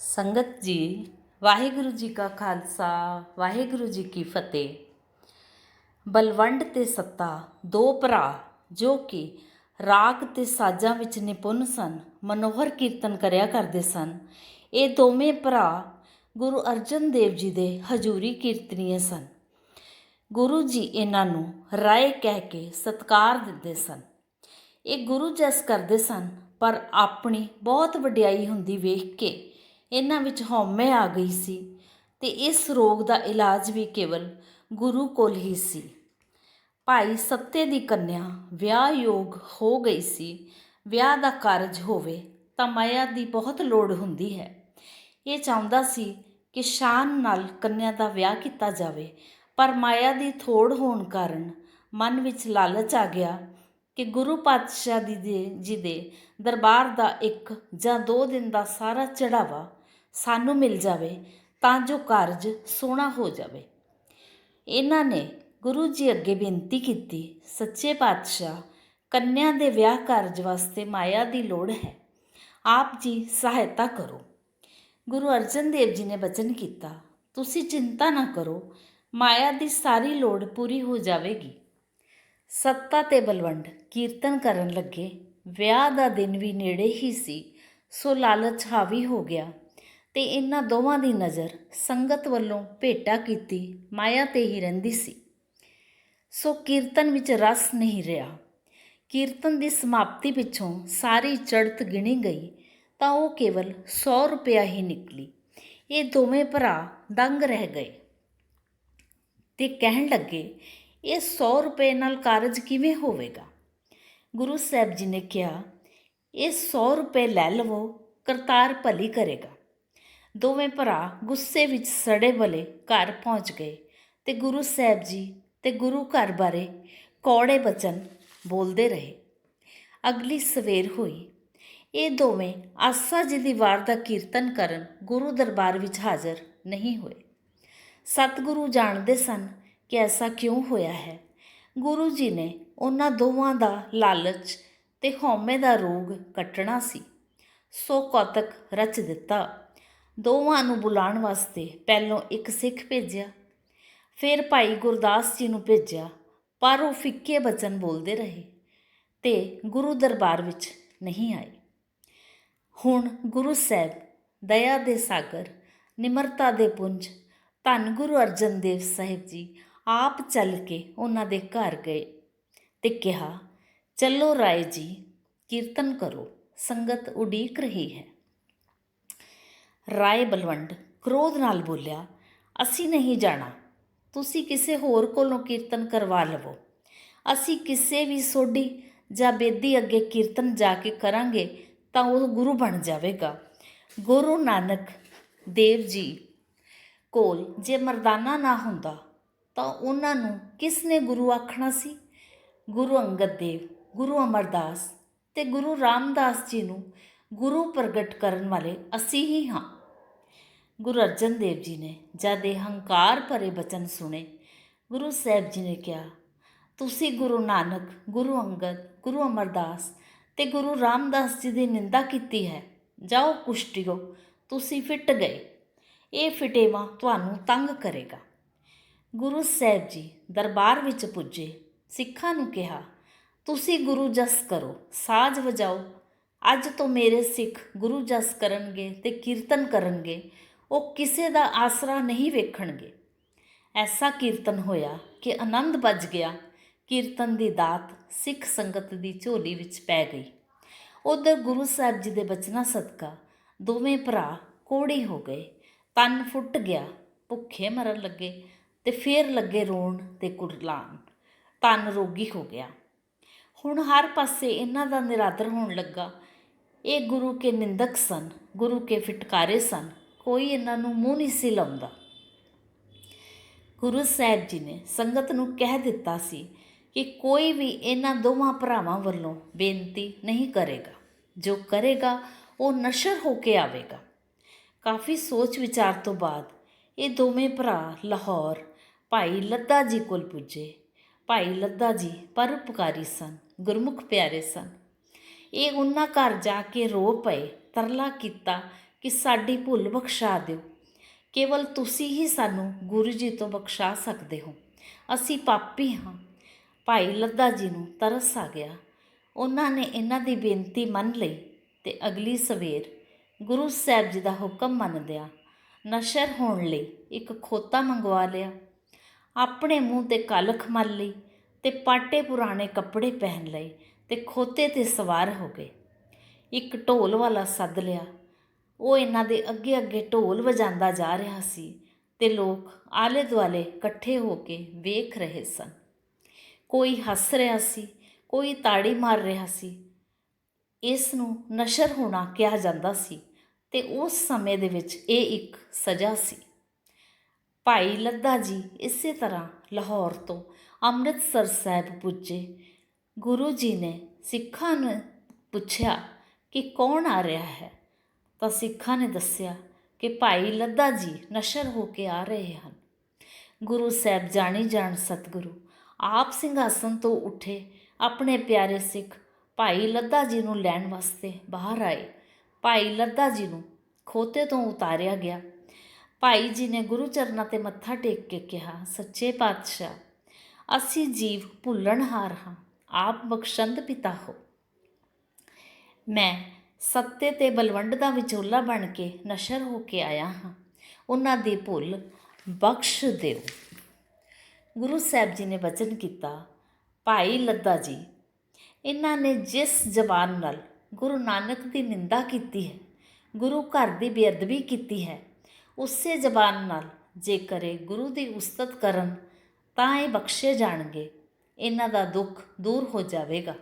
ਸੰਗਤ ਜੀ, ਵਾਹਿਗੁਰੂ ਜੀ ਕਾ ਖਾਲਸਾ, ਵਾਹਿਗੁਰੂ ਜੀ ਕੀ ਫਤਿਹ। ਬਲਵੰਡ ਤੇ ਸੱਤਾ, ਦੋ ਭਰਾ, ਜੋ ਕਿ ਰਾਗ ਤੇ ਸਾਜ਼ਾਂ ਵਿੱਚ ਨਿਪੁੰਨ ਸਨ, ਮਨੋਹਰ ਕੀਰਤਨ ਕਰਿਆ ਕਰਦੇ ਸਨ। ਇਹ ਦੋਵੇਂ ਭਰਾ ਗੁਰੂ ਅਰਜਨ ਦੇਵ ਜੀ ਦੇ ਹਜ਼ੂਰੀ ਕੀਰਤਨੀਏ ਸਨ। ਗੁਰੂ ਜੀ ਇਹਨਾਂ ਨੂੰ ਰਾਏ ਕਹਿ ਕੇ ਸਤਕਾਰ ਦਿੰਦੇ ਸਨ। ਇਹ ਗੁਰੂ ਜਸ ਕਰਦੇ ਸਨ, ਪਰ ਆਪਣੀ ਬਹੁਤ ਵਡਿਆਈ ਹੁੰਦੀ ਵੇਖ ਕੇ ਇਹਨਾਂ ਵਿੱਚ ਹਉਮੈ ਆ ਗਈ ਸੀ ਤੇ ਇਸ ਰੋਗ ਦਾ ਇਲਾਜ ਵੀ ਕੇਵਲ ਗੁਰੂ ਕੋਲ ਹੀ ਸੀ। ਭਾਈ ਸੱਤੇ ਦੀ ਕੰਨਿਆ ਵਿਆਹ ਯੋਗ ਹੋ ਗਈ ਸੀ। ਵਿਆਹ ਦਾ ਕਾਰਜ ਹੋਵੇ ਤਾਂ ਮਾਇਆ ਦੀ ਬਹੁਤ ਲੋੜ ਹੁੰਦੀ ਹੈ। ਇਹ ਚਾਹੁੰਦਾ ਸੀ ਕਿ ਸ਼ਾਨ ਨਾਲ ਕੰਨਿਆ ਦਾ ਵਿਆਹ ਕੀਤਾ ਜਾਵੇ, ਪਰ ਮਾਇਆ ਦੀ ਥੋੜ ਹੋਣ ਕਾਰਨ ਮਨ ਵਿੱਚ ਲਾਲਚ ਆ ਗਿਆ ਕਿ ਗੁਰੂ ਪਾਤਸ਼ਾਹ ਦੀ ਦੇ ਜੀ ਦੇ ਦਰਬਾਰ ਦਾ ਇੱਕ ਜਾਂ ਦੋ ਦਿਨ ਦਾ ਸਾਰਾ ਚੜਾਵਾ ਸਾਨੂੰ ਮਿਲ ਜਾਵੇ ਤਾਂ ਜੋ ਕਾਰਜ ਸੋਹਣਾ ਹੋ ਜਾਵੇ। ਇਹਨਾਂ ਨੇ ਗੁਰੂ ਜੀ ਅੱਗੇ ਬੇਨਤੀ ਕੀਤੀ, ਸੱਚੇ ਪਾਤਸ਼ਾਹ, ਕੰਨਿਆ ਦੇ ਵਿਆਹ ਕਾਰਜ ਵਾਸਤੇ ਮਾਇਆ ਦੀ ਲੋੜ ਹੈ। ਆਪ ਜੀ ਸਹਾਇਤਾ ਕਰੋ। ਗੁਰੂ ਅਰਜਨ ਦੇਵ ਜੀ ਨੇ ਬਚਨ ਕੀਤਾ, ਤੁਸੀਂ ਚਿੰਤਾ ਨਾ ਕਰੋ, ਮਾਇਆ ਦੀ ਸਾਰੀ ਲੋੜ ਪੂਰੀ ਹੋ ਜਾਵੇਗੀ। ਸੱਤਾ ਤੇ ਬਲਵੰਡ ਕੀਰਤਨ ਕਰਨ ਲੱਗੇ, ਵਿਆਹ ਦਾ ਦਿਨ ਵੀ ਨੇੜੇ ਹੀ ਸੀ, ਸੋ ਲਾਲਚ ਹਾਵੀ ਹੋ ਗਿਆ। ਅਤੇ ਇਹਨਾਂ ਦੋਵਾਂ ਦੀ ਨਜ਼ਰ ਸੰਗਤ ਵੱਲੋਂ ਭੇਟਾ ਕੀਤੀ, ਮਾਇਆ ਤੇ ਹੀ ਰਹਿੰਦੀ ਸੀ। ਸੋ ਕੀਰਤਨ ਵਿੱਚ ਰਸ ਨਹੀਂ ਰਿਹਾ। ਕੀਰਤਨ ਦੀ ਸਮਾਪਤੀ ਪਿੱਛੋਂ ਸਾਰੀ ਚੜਤ ਗਿਣੀ ਗਈ ਤਾਂ ਉਹ ਕੇਵਲ 100 ਰੁਪਇਆ ਹੀ ਨਿਕਲੀ। ਇਹ ਦੋਵੇਂ ਭਰਾ ਦੰਗ ਰਹਿ ਗਏ ਤੇ ਕਹਿਣ ਲੱਗੇ, ਇਹ 100 ਰੁਪਏ ਨਾਲ ਕਾਰਜ ਕਿਵੇਂ ਹੋਵੇਗਾ? ਗੁਰੂ ਸਾਹਿਬ ਜੀ ਨੇ ਕਿਹਾ, ਇਹ 100 ਰੁਪਏ ਲੈ ਲਵੋ, ਕਰਤਾਰ ਭਲੀ ਕਰੇਗਾ। ਦੋਵੇਂ ਭਰਾ ਗੁੱਸੇ ਵਿੱਚ ਸੜੇ ਬਲੇ ਘਰ ਪਹੁੰਚ ਗਏ ਤੇ ਗੁਰੂ ਸਾਹਿਬ ਜੀ ਤੇ ਗੁਰੂ ਘਰ ਬਾਰੇ ਕੌੜੇ ਬਚਨ ਬੋਲਦੇ ਰਹੇ। ਅਗਲੀ ਸਵੇਰ ਹੋਈ। ਇਹ ਦੋਵੇਂ ਆਸਾ ਜੀ ਦੀ ਵਾਰ ਦਾ ਕੀਰਤਨ ਕਰਨ ਗੁਰੂ ਦਰਬਾਰ ਵਿੱਚ ਹਾਜ਼ਰ ਨਹੀਂ ਹੋਏ। ਸਤਿਗੁਰੂ ਜਾਣਦੇ ਸਨ ਕਿ ਐਸਾ ਕਿਉਂ ਹੋਇਆ ਹੈ। ਗੁਰੂ ਜੀ ਨੇ ਉਹਨਾਂ ਦੋਵਾਂ ਦਾ ਲਾਲਚ ਤੇ ਹਉਮੈ ਦਾ ਰੋਗ ਕੱਟਣਾ ਸੀ। ਸੋ ਕੌਤਕ ਰਚ ਦਿੱਤਾ। ਦੋਵਾਂ ਨੂੰ ਬੁਲਾਉਣ ਵਾਸਤੇ ਪਹਿਲੋਂ ਇੱਕ ਸਿੱਖ ਭੇਜਿਆ, ਫਿਰ ਭਾਈ ਗੁਰਦਾਸ ਜੀ ਨੂੰ ਭੇਜਿਆ, ਪਰ ਉਹ ਫਿੱਕੇ ਬਚਨ ਬੋਲਦੇ ਰਹੇ ਤੇ ਗੁਰੂ ਦਰਬਾਰ ਵਿੱਚ ਨਹੀਂ ਆਏ। ਹੁਣ ਗੁਰੂ ਸਾਹਿਬ ਦਇਆ ਦੇ ਸਾਗਰ, ਨਿਮਰਤਾ ਦੇ ਪੁੰਜ, ਧੰਨ ਗੁਰੂ ਅਰਜਨ ਦੇਵ ਸਾਹਿਬ ਜੀ ਆਪ ਚੱਲ ਕੇ ਉਹਨਾਂ ਦੇ ਘਰ ਗਏ ਤੇ ਕਿਹਾ, ਚੱਲੋ ਰਾਏ ਜੀ, ਕੀਰਤਨ ਕਰੋ, ਸੰਗਤ ਉਡੀਕ ਰਹੀ ਹੈ। ਰਾਏ ਬਲਵੰਡ ਕ੍ਰੋਧ ਨਾਲ ਬੋਲਿਆ, ਅਸੀਂ ਨਹੀਂ ਜਾਣਾ। ਤੁਸੀਂ ਕਿਸੇ ਹੋਰ ਕੋਲੋਂ ਕੀਰਤਨ ਕਰਵਾ ਲਵੋ। ਅਸੀਂ ਕਿਸੇ ਵੀ ਸੋਢੀ ਜਾਂ ਬੇਦੀ ਅੱਗੇ ਕੀਰਤਨ ਜਾ ਕੇ ਕਰਾਂਗੇ ਤਾਂ ਉਹ ਗੁਰੂ ਬਣ ਜਾਵੇਗਾ। ਗੁਰੂ ਨਾਨਕ ਦੇਵ ਜੀ ਕੋਲ ਜੇ ਮਰਦਾਨਾ ਨਾ ਹੁੰਦਾ, ਤਾਂ ਉਹਨਾਂ ਨੂੰ ਕਿਸ ਨੇ ਗੁਰੂ ਆਖਣਾ ਸੀ? ਗੁਰੂ ਅੰਗਦ ਦੇਵ, ਗੁਰੂ ਅਮਰਦਾਸ ਤੇ ਗੁਰੂ ਰਾਮਦਾਸ ਜੀ ਨੂੰ ਗੁਰੂ ਪ੍ਰਗਟ ਕਰਨ ਵਾਲੇ ਅਸੀਂ ਹੀ ਹਾਂ। ਗੁਰੂ ਅਰਜਨ ਦੇਵ ਜੀ ਨੇ ਜਦ ਇਹ ਹੰਕਾਰ ਭਰੇ ਬਚਨ ਸੁਣੇ, ਗੁਰੂ ਸਾਹਿਬ ਜੀ ਨੇ ਕਿਹਾ, ਤੁਸੀਂ ਗੁਰੂ ਨਾਨਕ, ਗੁਰੂ ਅੰਗਦ, ਗੁਰੂ ਅਮਰਦਾਸ ਤੇ ਗੁਰੂ ਰਾਮਦਾਸ ਜੀ ਦੀ ਨਿੰਦਾ ਕੀਤੀ ਹੈ। ਜਾਓ ਕੁਸ਼ਟੀਓ, ਤੁਸੀਂ ਫਿੱਟ ਗਏ। ਇਹ ਫਿਟੇਵਾ ਤੁਹਾਨੂੰ ਤੰਗ ਕਰੇਗਾ। ਗੁਰੂ ਸਾਹਿਬ ਜੀ ਦਰਬਾਰ ਵਿੱਚ ਪੁੱਜੇ, ਸਿੱਖਾਂ ਨੂੰ ਕਿਹਾ, ਤੁਸੀਂ ਗੁਰੂ ਜਸ ਕਰੋ, ਸਾਜ਼ ਵਜਾਓ। ਅੱਜ ਤੋਂ ਮੇਰੇ ਸਿੱਖ ਗੁਰੂ ਜਸ ਕਰਨਗੇ ਤੇ ਕੀਰਤਨ ਕਰਨਗੇ। ਉਹ ਕਿਸੇ ਦਾ ਆਸਰਾ ਨਹੀਂ ਵੇਖਣਗੇ। ਐਸਾ ਕੀਰਤਨ ਹੋਇਆ ਕਿ ਆਨੰਦ ਵੱਜ ਗਿਆ। ਕੀਰਤਨ ਦੀ ਦਾਤ ਸਿੱਖ ਸੰਗਤ ਦੀ ਝੋਲੀ ਵਿੱਚ ਪੈ ਗਈ। ਉਧਰ ਗੁਰੂ ਸਾਹਿਬ ਜੀ ਦੇ ਬਚਨਾਂ ਸਦਕਾ ਦੋਵੇਂ ਭਰਾ ਕੋੜੀ ਹੋ ਗਏ। ਤਨ ਫੁੱਟ ਗਿਆ, ਭੁੱਖੇ ਮਰਨ ਲੱਗੇ ਤੇ ਫੇਰ ਲੱਗੇ ਰੋਣ ਤੇ ਕੁਰਲਾਨ ਤਨ ਰੋਗੀ ਹੋ ਗਿਆ। ਹੁਣ ਹਰ ਪਾਸੇ ਇਹਨਾਂ ਦਾ ਨਿਰਾਦਰ ਹੋਣ ਲੱਗਾ। ਇਹ ਗੁਰੂ ਕੇ ਨਿੰਦਕ ਸਨ, ਗੁਰੂ ਕੇ ਫਟਕਾਰੇ ਸਨ। ਕੋਈ ਇਹਨਾਂ ਨੂੰ ਮੂੰਹ ਨਹੀਂ ਸੀ ਲਾਉਂਦਾ। ਗੁਰੂ ਸਾਹਿਬ ਜੀ ਨੇ ਸੰਗਤ ਨੂੰ ਕਹਿ ਦਿੱਤਾ ਸੀ ਕਿ ਕੋਈ ਵੀ ਇਹਨਾਂ ਦੋਵਾਂ ਭਰਾਵਾਂ ਵੱਲੋਂ ਬੇਨਤੀ ਨਹੀਂ ਕਰੇਗਾ। ਜੋ ਕਰੇਗਾ, ਉਹ ਨਸ਼ਰ ਹੋ ਕੇ ਆਵੇਗਾ। ਕਾਫੀ ਸੋਚ ਵਿਚਾਰ ਤੋਂ ਬਾਅਦ ਇਹ ਦੋਵੇਂ ਭਰਾ ਲਾਹੌਰ ਭਾਈ ਲੱਦਾ ਜੀ ਕੋਲ ਪੁੱਜੇ। ਭਾਈ ਲੱਦਾ ਜੀ ਪਰਉਪਕਾਰੀ ਸਨ, ਗੁਰਮੁਖ ਪਿਆਰੇ ਸਨ। ਇਹ ਉਹਨਾਂ ਘਰ ਜਾ ਕੇ ਰੋ ਪਏ, ਤਰਲਾ ਕੀਤਾ ਕਿ ਸਾਡੀ ਭੁੱਲ ਬਖਸ਼ਾ ਦਿਓ। ਕੇਵਲ ਤੁਸੀਂ ਹੀ ਸਾਨੂੰ ਗੁਰੂ ਜੀ ਤੋਂ ਬਖਸ਼ਾ ਸਕਦੇ ਹੋ। ਅਸੀਂ ਪਾਪੀ ਹਾਂ। ਭਾਈ ਲੱਦਾ ਜੀ ਨੂੰ ਤਰਸ ਆ ਗਿਆ। ਉਹਨਾਂ ਨੇ ਇਹਨਾਂ ਦੀ ਬੇਨਤੀ ਮੰਨ ਲਈ ਤੇ ਅਗਲੀ ਸਵੇਰ ਗੁਰੂ ਸਾਹਿਬ ਜੀ ਦਾ ਹੁਕਮ ਮੰਨਦਿਆਂ ਨਸ਼ਰ ਹੋਣ ਲਈ ਇੱਕ ਖੋਤਾ ਮੰਗਵਾ ਲਿਆ। ਆਪਣੇ ਮੂੰਹ ਤੇ ਕਲਖ ਮਲ ਲਈ ਤੇ ਪਾਟੇ ਪੁਰਾਣੇ ਕੱਪੜੇ ਪਹਿਨ ਲਏ ਤੇ ਖੋਤੇ ਤੇ ਸਵਾਰ ਹੋ ਗਏ। ਇੱਕ ਢੋਲ ਵਾਲਾ ਸੱਦ ਲਿਆ। ਉਹ ਇਹਨਾਂ ਦੇ ਅੱਗੇ ਅੱਗੇ ਢੋਲ ਵਜਾਉਂਦਾ ਜਾ ਰਿਹਾ ਸੀ ਤੇ ਲੋਕ ਆਲੇ ਦੁਆਲੇ ਇਕੱਠੇ ਹੋ ਕੇ ਵੇਖ ਰਹੇ ਸਨ। ਕੋਈ ਹੱਸ ਰਿਹਾ ਸੀ, ਕੋਈ ਤਾੜੀ ਮਾਰ ਰਿਹਾ ਸੀ। ਇਸ ਨੂੰ ਨਸ਼ਰ ਹੋਣਾ ਕਿਹਾ ਜਾਂਦਾ ਸੀ ਤੇ ਉਸ ਸਮੇਂ ਦੇ ਵਿੱਚ ਇਹ ਇੱਕ ਸਜ਼ਾ ਸੀ। ਭਾਈ ਲੱਦਾ ਜੀ ਇਸੇ ਤਰ੍ਹਾਂ ਲਾਹੌਰ ਤੋਂ ਅੰਮ੍ਰਿਤਸਰ ਸਾਹਿਬ ਪੁੱਜੇ। ਗੁਰੂ ਜੀ ਨੇ ਸਿੱਖਾਂ ਨੂੰ ਪੁੱਛਿਆ ਕਿ ਕੌਣ ਆ ਰਿਹਾ ਹੈ? ਤਾਂ ਸਿੱਖਾਂ ਨੇ ਦੱਸਿਆ ਕਿ ਭਾਈ ਲੱਦਾ ਜੀ ਨਸ਼ਰ ਹੋ ਕੇ ਆ ਰਹੇ ਹਨ। ਗੁਰੂ ਸਾਹਿਬ ਜਾਣੀ ਜਾਣ ਸਤਿਗੁਰੂ, ਆਪ ਸਿੰਘਾਸਨ ਤੋਂ ਉੱਠੇ ਆਪਣੇ ਪਿਆਰੇ ਸਿੱਖ ਭਾਈ ਲੱਦਾ ਜੀ ਨੂੰ ਲੈਣ ਵਾਸਤੇ ਬਾਹਰ ਆਏ। ਭਾਈ ਲੱਦਾ ਜੀ ਨੂੰ ਖੋਤੇ ਤੋਂ ਉਤਾਰਿਆ ਗਿਆ। ਭਾਈ ਜੀ ਨੇ ਗੁਰੂ ਚਰਨਾਂ ਤੇ ਮੱਥਾ ਟੇਕ ਕੇ ਕਿਹਾ, ਸੱਚੇ ਪਾਤਸ਼ਾਹ, ਅਸੀਂ ਜੀਵ ਭੁੱਲਣਹਾਰ ਹਾਂ, ਆਪ ਬਖਸ਼ੰਦ ਪਿਤਾ ਹੋ। ਮੈਂ ਸੱਤੇ ਤੇ ਬਲਵੰਡ ਦਾ ਵਿਚੋਲਾ ਬਣ ਕੇ ਨਸ਼ਰ ਹੋ ਕੇ ਆਇਆ ਹਾਂ। ਉਹਨਾਂ ਦੀ ਭੁੱਲ ਬਖਸ਼ ਦਿਓ। ਗੁਰੂ ਸਾਹਿਬ ਜੀ ਨੇ ਵਚਨ ਕੀਤਾ, ਭਾਈ ਲੱਦਾ ਜੀ, ਇਹਨਾਂ ਨੇ ਜਿਸ ਜ਼ਬਾਨ ਨਾਲ ਗੁਰੂ ਨਾਨਕ ਦੀ ਨਿੰਦਾ ਕੀਤੀ ਹੈ, ਗੁਰੂ ਘਰ ਦੀ ਬੇਅਦਬੀ ਕੀਤੀ ਹੈ, ਉਸੇ ਜ਼ਬਾਨ ਨਾਲ ਜੇ ਕਰੇ ਗੁਰੂ ਦੀ ਉਸਤਤ ਕਰਨ, ਤਾਂ ਇਹ ਬਖਸ਼ੇ ਜਾਣਗੇ, ਇਹਨਾਂ ਦਾ ਦੁੱਖ ਦੂਰ ਹੋ ਜਾਵੇਗਾ।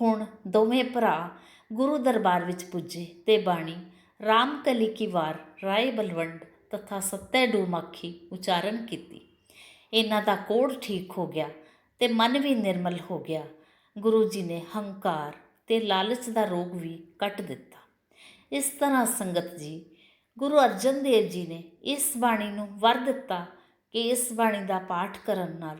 ਹੁਣ ਦੋਵੇਂ ਭਰਾ ਗੁਰੂ ਦਰਬਾਰ ਵਿੱਚ ਪੁੱਜੇ ਤੇ ਬਾਣੀ ਰਾਮਕਲੀ ਕੀ ਵਾਰ, ਰਾਏ ਬਲਵੰਡ ਤਥਾ ਸੱਤੇ ਡੂਮਾਖੀ ਉਚਾਰਨ ਕੀਤੀ। ਇਹਨਾਂ ਦਾ ਕੋੜ ਠੀਕ ਹੋ ਗਿਆ ਤੇ ਮਨ ਵੀ ਨਿਰਮਲ ਹੋ ਗਿਆ। ਗੁਰੂ ਜੀ ਨੇ ਹੰਕਾਰ ਤੇ ਲਾਲਚ ਦਾ ਰੋਗ ਵੀ ਕੱਟ ਦਿੱਤਾ। ਇਸ ਤਰ੍ਹਾਂ ਸੰਗਤ ਜੀ, ਗੁਰੂ ਅਰਜਨ ਦੇਵ ਜੀ ਨੇ ਇਸ ਬਾਣੀ ਨੂੰ ਵਰ ਦਿੱਤਾ ਕਿ ਇਸ ਬਾਣੀ ਦਾ ਪਾਠ ਕਰਨ ਨਾਲ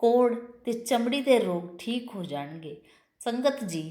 ਕੋੜ ਤੇ ਚਮੜੀ ਦੇ ਰੋਗ ਠੀਕ ਹੋ ਜਾਣਗੇ। ਸੰਗਤ ਜੀ